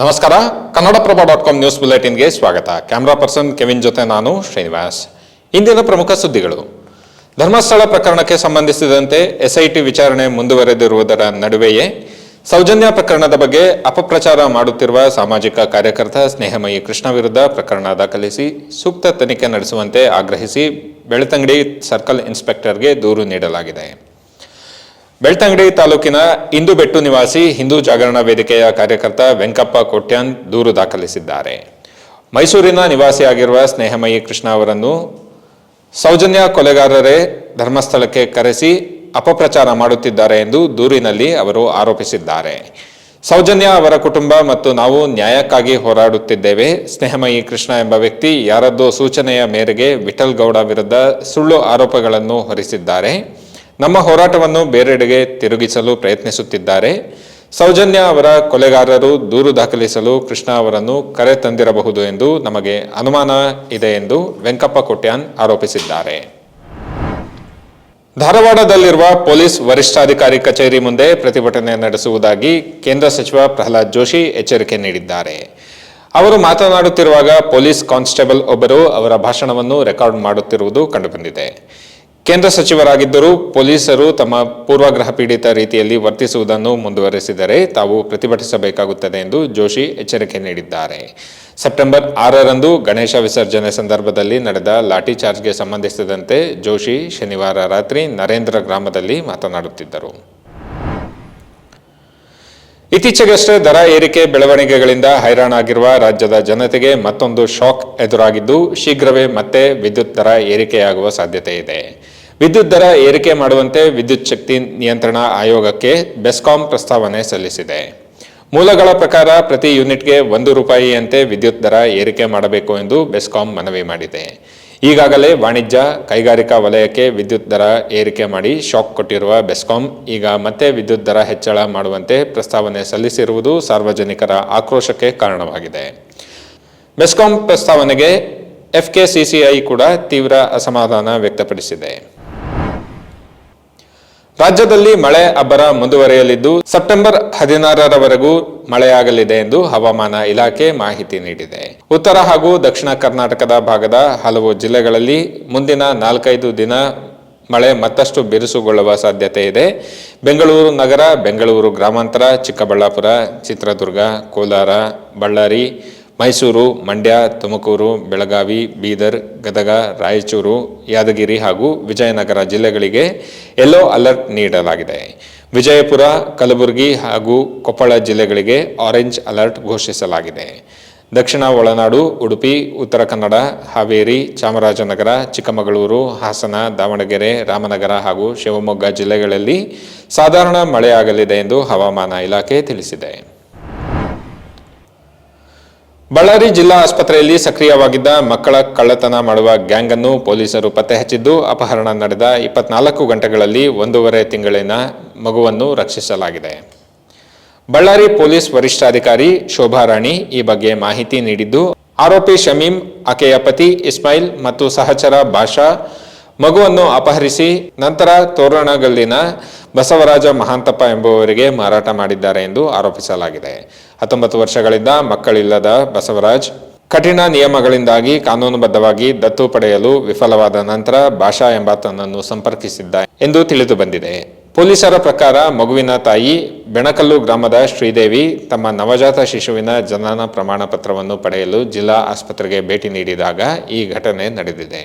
ನಮಸ್ಕಾರ. Kannadaprabha dot com news ಬುಲೆಟಿನ್ಗೆ ಸ್ವಾಗತ. ಕ್ಯಾಮ್ರಾ ಪರ್ಸನ್ ಕೆವಿನ್ ಜೊತೆ ನಾನು ಶ್ರೀನಿವಾಸ್. ಇಂದಿನ ಪ್ರಮುಖ ಸುದ್ದಿಗಳು. ಧರ್ಮಸ್ಥಳ ಪ್ರಕರಣಕ್ಕೆ ಸಂಬಂಧಿಸಿದಂತೆ ಎಸ್ಐಟಿ ವಿಚಾರಣೆ ಮುಂದುವರೆದಿರುವುದರ ನಡುವೆಯೇ ಸೌಜನ್ಯ ಪ್ರಕರಣದ ಬಗ್ಗೆ ಅಪಪ್ರಚಾರ ಮಾಡುತ್ತಿರುವ ಸಾಮಾಜಿಕ ಕಾರ್ಯಕರ್ತ ಸ್ನೇಹಮಯಿ ಕೃಷ್ಣ ವಿರುದ್ಧ ಪ್ರಕರಣ ದಾಖಲಿಸಿ ಸೂಕ್ತ ತನಿಖೆ ನಡೆಸುವಂತೆ ಆಗ್ರಹಿಸಿ ಬೆಳ್ತಂಗಡಿ ಸರ್ಕಲ್ ಇನ್ಸ್ಪೆಕ್ಟರ್ಗೆ ದೂರು ನೀಡಲಾಗಿದೆ. ಬೆಳ್ತಂಗಡಿ ತಾಲೂಕಿನ ಇಂದು ಬೆಟ್ಟು ನಿವಾಸಿ ಹಿಂದೂ ಜಾಗರಣ ವೇದಿಕೆಯ ಕಾರ್ಯಕರ್ತ ವೆಂಕಪ್ಪ ಕೊಟ್ಯಾನ್ ದೂರು ದಾಖಲಿಸಿದ್ದಾರೆ. ಮೈಸೂರಿನ ನಿವಾಸಿಯಾಗಿರುವ ಸ್ನೇಹಮಯಿ ಕೃಷ್ಣ ಅವರನ್ನು ಸೌಜನ್ಯ ಕೊಲೆಗಾರರೇ ಧರ್ಮಸ್ಥಳಕ್ಕೆ ಕರೆಸಿ ಅಪಪ್ರಚಾರ ಮಾಡುತ್ತಿದ್ದಾರೆ ಎಂದು ದೂರಿನಲ್ಲಿ ಅವರು ಆರೋಪಿಸಿದ್ದಾರೆ. ಸೌಜನ್ಯ ಅವರ ಕುಟುಂಬ ಮತ್ತು ನಾವು ನ್ಯಾಯಕ್ಕಾಗಿ ಹೋರಾಡುತ್ತಿದ್ದೇವೆ. ಸ್ನೇಹಮಯಿ ಕೃಷ್ಣ ಎಂಬ ವ್ಯಕ್ತಿ ಯಾರದ್ದೋ ಸೂಚನೆಯ ಮೇರೆಗೆ ವಿಠಲ್ ಗೌಡ ವಿರುದ್ಧ ಸುಳ್ಳು ಆರೋಪಗಳನ್ನು ಹೊರಿಸಿದ್ದಾರೆ. ನಮ್ಮ ಹೋರಾಟವನ್ನು ಬೇರೆಡೆಗೆ ತಿರುಗಿಸಲು ಪ್ರಯತ್ನಿಸುತ್ತಿದ್ದಾರೆ. ಸೌಜನ್ಯ ಅವರ ಕೊಲೆಗಾರರು ದೂರು ದಾಖಲಿಸಲು ಕೃಷ್ಣ ಅವರನ್ನು ಕರೆ ತಂದಿರಬಹುದು ಎಂದು ನಮಗೆ ಅನುಮಾನ ಇದೆ ಎಂದು ವೆಂಕಪ್ಪ ಕೊಟ್ಯಾನ್ ಆರೋಪಿಸಿದ್ದಾರೆ. ಧಾರವಾಡದಲ್ಲಿರುವ ಪೊಲೀಸ್ ವರಿಷ್ಠಾಧಿಕಾರಿ ಕಚೇರಿ ಮುಂದೆ ಪ್ರತಿಭಟನೆ ನಡೆಸುವುದಾಗಿ ಕೇಂದ್ರ ಸಚಿವ ಪ್ರಹ್ಲಾದ್ ಜೋಶಿ ಎಚ್ಚರಿಕೆ ನೀಡಿದ್ದಾರೆ. ಅವರು ಮಾತನಾಡುತ್ತಿರುವಾಗ ಪೊಲೀಸ್ ಕಾನ್ಸ್ಟೇಬಲ್ ಒಬ್ಬರು ಅವರ ಭಾಷಣವನ್ನು ರೆಕಾರ್ಡ್ ಮಾಡುತ್ತಿರುವುದು ಕಂಡುಬಂದಿದೆ. ಕೇಂದ್ರ ಸಚಿವರಾಗಿದ್ದರೂ ಪೊಲೀಸರು ತಮ್ಮ ಪೂರ್ವಗ್ರಹ ಪೀಡಿತ ರೀತಿಯಲ್ಲಿ ವರ್ತಿಸುವುದನ್ನು ಮುಂದುವರೆಸಿದರೆ ತಾವು ಪ್ರತಿಭಟಿಸಬೇಕಾಗುತ್ತದೆ ಎಂದು ಜೋಶಿ ಎಚ್ಚರಿಕೆ ನೀಡಿದ್ದಾರೆ. ಸೆಪ್ಟೆಂಬರ್ ಆರರಂದು ಗಣೇಶ ವಿಸರ್ಜನೆ ಸಂದರ್ಭದಲ್ಲಿ ನಡೆದ ಲಾಠಿ ಚಾರ್ಜ್ಗೆ ಸಂಬಂಧಿಸಿದಂತೆ ಜೋಶಿ ಶನಿವಾರ ರಾತ್ರಿ ನರೇಂದ್ರ ಗ್ರಾಮದಲ್ಲಿ ಮಾತನಾಡುತ್ತಿದ್ದರು. ಇತ್ತೀಚೆಗಷ್ಟೇ ದರ ಏರಿಕೆ ಬೆಳವಣಿಗೆಗಳಿಂದ ಹೈರಾಣಾಗಿರುವ ರಾಜ್ಯದ ಜನತೆಗೆ ಮತ್ತೊಂದು ಶಾಕ್ ಎದುರಾಗಿದ್ದು, ಶೀಘ್ರವೇ ಮತ್ತೆ ವಿದ್ಯುತ್ ದರ ಏರಿಕೆಯಾಗುವ ಸಾಧ್ಯತೆ ಇದೆ. ವಿದ್ಯುತ್ ದರ ಏರಿಕೆ ಮಾಡುವಂತೆ ವಿದ್ಯುತ್ ಶಕ್ತಿ ನಿಯಂತ್ರಣ ಆಯೋಗಕ್ಕೆ ಬೆಸ್ಕಾಂ ಪ್ರಸ್ತಾವನೆ ಸಲ್ಲಿಸಿದೆ. ಮೂಲಗಳ ಪ್ರಕಾರ ಪ್ರತಿ ಯೂನಿಟ್ಗೆ ಒಂದು ರೂಪಾಯಿಯಂತೆ ವಿದ್ಯುತ್ ದರ ಏರಿಕೆ ಮಾಡಬೇಕು ಎಂದು ಬೆಸ್ಕಾಂ ಮನವಿ ಮಾಡಿದೆ. ಈಗಾಗಲೇ ವಾಣಿಜ್ಯ, ಕೈಗಾರಿಕಾ ವಲಯಕ್ಕೆ ವಿದ್ಯುತ್ ದರ ಏರಿಕೆ ಮಾಡಿ ಶಾಕ್ ಕೊಟ್ಟಿರುವ ಬೆಸ್ಕಾಂ ಈಗ ಮತ್ತೆ ವಿದ್ಯುತ್ ದರ ಹೆಚ್ಚಳ ಮಾಡುವಂತೆ ಪ್ರಸ್ತಾವನೆ ಸಲ್ಲಿಸಿರುವುದು ಸಾರ್ವಜನಿಕರ ಆಕ್ರೋಶಕ್ಕೆ ಕಾರಣವಾಗಿದೆ. ಬೆಸ್ಕಾಂ ಪ್ರಸ್ತಾವನೆಗೆ ಎಫ್ಕೆಸಿಸಿಐ ಕೂಡ ತೀವ್ರ ಅಸಮಾಧಾನ ವ್ಯಕ್ತಪಡಿಸಿದೆ. ರಾಜ್ಯದಲ್ಲಿ ಮಳೆ ಅಬ್ಬರ ಮುಂದುವರೆಯಲಿದ್ದು ಸೆಪ್ಟೆಂಬರ್ ಹದಿನಾರರವರೆಗೂ ಮಳೆಯಾಗಲಿದೆ ಎಂದು ಹವಾಮಾನ ಇಲಾಖೆ ಮಾಹಿತಿ ನೀಡಿದೆ. ಉತ್ತರ ಹಾಗೂ ದಕ್ಷಿಣ ಕರ್ನಾಟಕದ ಭಾಗದ ಹಲವು ಜಿಲ್ಲೆಗಳಲ್ಲಿ ಮುಂದಿನ ನಾಲ್ಕೈದು ದಿನ ಮಳೆ ಮತ್ತಷ್ಟು ಬಿರುಸುಗೊಳ್ಳುವ ಸಾಧ್ಯತೆ ಇದೆ. ಬೆಂಗಳೂರು ನಗರ, ಬೆಂಗಳೂರು ಗ್ರಾಮಾಂತರ, ಚಿಕ್ಕಬಳ್ಳಾಪುರ, ಚಿತ್ರದುರ್ಗ, ಕೋಲಾರ, ಬಳ್ಳಾರಿ ಮೈಸೂರು, ಮಂಡ್ಯ, ತುಮಕೂರು, ಬೆಳಗಾವಿ, ಬೀದರ್, ಗದಗ, ರಾಯಚೂರು, ಯಾದಗಿರಿ ಹಾಗೂ ವಿಜಯನಗರ ಜಿಲ್ಲೆಗಳಿಗೆ ಯೆಲ್ಲೋ ಅಲರ್ಟ್ ನೀಡಲಾಗಿದೆ. ವಿಜಯಪುರ, ಕಲಬುರಗಿ ಹಾಗೂ ಕೊಪ್ಪಳ ಜಿಲ್ಲೆಗಳಿಗೆ ಆರೆಂಜ್ ಅಲರ್ಟ್ ಘೋಷಿಸಲಾಗಿದೆ. ದಕ್ಷಿಣ ಒಳನಾಡು, ಉಡುಪಿ, ಉತ್ತರ ಕನ್ನಡ, ಹಾವೇರಿ, ಚಾಮರಾಜನಗರ, ಚಿಕ್ಕಮಗಳೂರು, ಹಾಸನ, ದಾವಣಗೆರೆ, ರಾಮನಗರ ಹಾಗೂ ಶಿವಮೊಗ್ಗ ಜಿಲ್ಲೆಗಳಲ್ಲಿ ಸಾಧಾರಣ ಮಳೆಯಾಗಲಿದೆ ಎಂದು ಹವಾಮಾನ ಇಲಾಖೆ ತಿಳಿಸಿದೆ. ಬಳ್ಳಾರಿ ಜಿಲ್ಲಾ ಆಸ್ಪತ್ರೆಯಲ್ಲಿ ಸಕ್ರಿಯವಾಗಿದ್ದ ಮಕ್ಕಳ ಕಳ್ಳತನ ಮಾಡುವ ಗ್ಯಾಂಗ್ ಅನ್ನು ಪೊಲೀಸರು ಪತ್ತೆ ಹಚ್ಚಿದ್ದು, ಅಪಹರಣ ನಡೆದ ಇಪ್ಪತ್ನಾಲ್ಕು ಗಂಟೆಗಳಲ್ಲಿ ಒಂದೂವರೆ ತಿಂಗಳಿನ ಮಗುವನ್ನು ರಕ್ಷಿಸಲಾಗಿದೆ. ಬಳ್ಳಾರಿ ಪೊಲೀಸ್ ವರಿಷ್ಠಾಧಿಕಾರಿ ಶೋಭಾ ರಾಣಿ ಈ ಬಗ್ಗೆ ಮಾಹಿತಿ ನೀಡಿದ್ದು, ಆರೋಪಿ ಶಮೀಂ, ಆಕೆಯ ಪತಿ ಇಸ್ಮಾಯಿಲ್ ಮತ್ತು ಸಹಚರ ಭಾಷಾ ಮಗುವನ್ನು ಅಪಹರಿಸಿ ನಂತರ ತೋರಣಗಲ್ಲಿನ ಬಸವರಾಜ ಮಹಾಂತಪ್ಪ ಎಂಬುವವರಿಗೆ ಮಾರಾಟ ಮಾಡಿದ್ದಾರೆ ಎಂದು ಆರೋಪಿಸಲಾಗಿದೆ. ಹತ್ತೊಂಬತ್ತು ವರ್ಷಗಳಿಂದ ಮಕ್ಕಳಿಲ್ಲದ ಬಸವರಾಜ್ ಕಠಿಣ ನಿಯಮಗಳಿಂದಾಗಿ ಕಾನೂನುಬದ್ಧವಾಗಿ ದತ್ತು ಪಡೆಯಲು ವಿಫಲವಾದ ನಂತರ ಭಾಷಾ ಎಂಬಾತನನ್ನು ಸಂಪರ್ಕಿಸಿದ್ದ ಎಂದು ತಿಳಿದು ಬಂದಿದೆ. ಪೊಲೀಸರ ಪ್ರಕಾರ ಮಗುವಿನ ತಾಯಿ ಬೆಣಕಲ್ಲು ಗ್ರಾಮದ ಶ್ರೀದೇವಿ ತಮ್ಮ ನವಜಾತ ಶಿಶುವಿನ ಜನನ ಪ್ರಮಾಣ ಪತ್ರವನ್ನು ಪಡೆಯಲು ಜಿಲ್ಲಾ ಆಸ್ಪತ್ರೆಗೆ ಭೇಟಿ ನೀಡಿದಾಗ ಈ ಘಟನೆ ನಡೆದಿದೆ.